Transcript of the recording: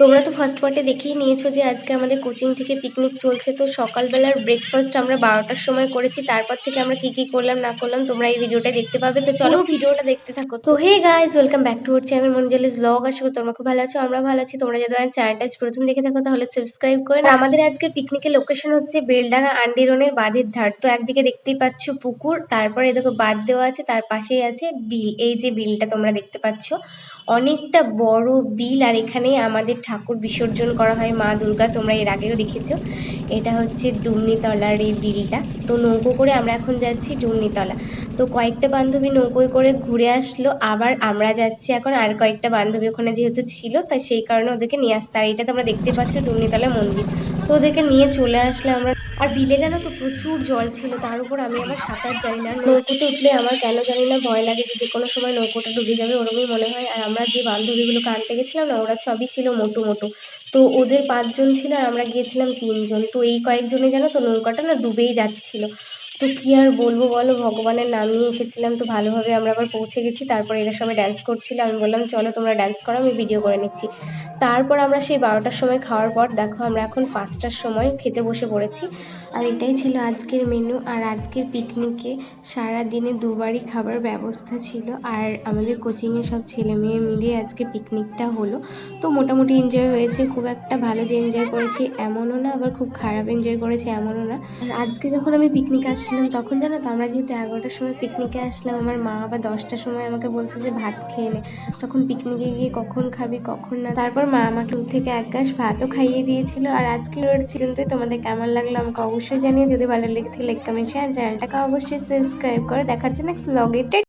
তোমরা তো ফার্স্ট পার্টে দেখেই নিয়েছো যে আজকে আমাদের কোচিং থেকে পিকনিক চলছে। তো সকালবেলার ব্রেকফাস্ট আমরা বারোটার সময় করেছি তারপর থেকে আমরা কি কি করলাম না করলাম তোমরা এই ভিডিওটা দেখতে পাবে। তো চলো ভিডিওটা দেখতে থাকো। তো hey guys welcome back to our channel মঞ্জেলিস blog আশা করি তোমরা খুব ভালো আছো আমরা ভালো আছি। তোমরা যদি আমার চ্যানেলটা প্রথম দেখে থাকো তাহলে সাবস্ক্রাইব করে। আমাদের আজকে পিকনিকের লোকেশন হচ্ছে বেলডাঙ্গা আন্ডিরনের বাঁধের ধার। তো একদিকে দেখতেই পাচ্ছ পুকুর তারপরে দেখো বাঁধ দেওয়া আছে তার পাশেই আছে বিল। এই যে বিলটা তোমরা দেখতে পাচ্ছ অনেকটা বড় বিল। আর এখানেই আমাদের ঠাকুর বিসর্জন করা হয় মা দুর্গা, তোমরা এর আগেও দেখেছ। এটা হচ্ছে ডুমনিতলার এই বিলটা তো নৌকো করে আমরা এখন যাচ্ছি ডুমনিতলা। তো কয়েকটা বান্ধবী নৌকোয় করে ঘুরে আসলো, আবার আমরা যাচ্ছি এখন। আর কয়েকটা বান্ধবী ওখানে যেহেতু ছিল, তাই সেই কারণে ওদেরকে নিয়ে আসতে। আর এটা তোমরা দেখতে পাচ্ছ ডুমনিতলা মন্দির। তো ওদেরকে নিয়ে চলে আসলে আমরা। আর বিলে যেন তো প্রচুর জল ছিল, তার উপর আমি আবার সাঁতার জানি না। নৌকোতে উঠলে আমার কেন জানি না ভয় লাগে যে যে কোনো সময় নৌকোটা ডুবে যাবে, ওরকমই মনে হয়। আর আমরা যে বান্ধবীগুলোকে আনতে গেছিলাম না, ওরা সবই ছিল মোটু। মোটু। তো ওদের পাঁচজন ছিল আর আমরা গিয়েছিলাম তিনজন। তো এই কয়েকজনে যেন তো নৌকাটা না ডুবেই যাচ্ছিল। তো কি আর বলব বলো? ভগবানের নাম নিয়ে এসেছিলাম, তো ভালোভাবে আমরা আবার পৌঁছে গেছি। তারপর এরা সবাই ড্যান্স করছিল। আমি বললাম, চলো তোমরা ড্যান্স করো, আমি ভিডিও করে নিচ্ছি। তারপর আমরা সেই বারোটার সময় খাওয়ার পর, দেখো আমরা এখন পাঁচটার সময় খেতে বসে পড়েছি। আর এটাই ছিল আজকের মেনু আর আজকের পিকনিকে সারা দিনে দুবারই খাবার ব্যবস্থা ছিল। আর আমাদের কোচিংয়ে সব ছেলে মেয়ে মিলিয়ে আজকে পিকনিকটা হলো। তো মোটামুটি এনজয় হয়েছে। খুব একটা ভালো যে এনজয় করেছি, এমনও না, আবার খুব খারাপ এনজয় করেছি, এমনও না। আর আজকে যখন আমি পিকনিকে আসছিলাম তখন জানো তো, আমরা যেহেতু এগারোটার সময় পিকনিকে আসলাম, আমার মা আবার দশটার সময় আমাকে বলছে যে ভাত খেয়ে নে। তখন পিকনিকে গিয়ে কখন খাবি, কখন না, তারপর মা আমাকে দূর থেকে এক গাছ ভাতও খাইয়ে দিয়েছিল। আর আজকে রোড পর্যন্তই তোমাদের কেমন লাগল আমাকে অবশ্যই জানিয়ে যদি ভালো লেগে থাকে লাইক কমেন্ট চ্যানেলটাকে অবশ্যই সাবস্ক্রাইব করে। দেখাচ্ছে নেক্সট লগেটেড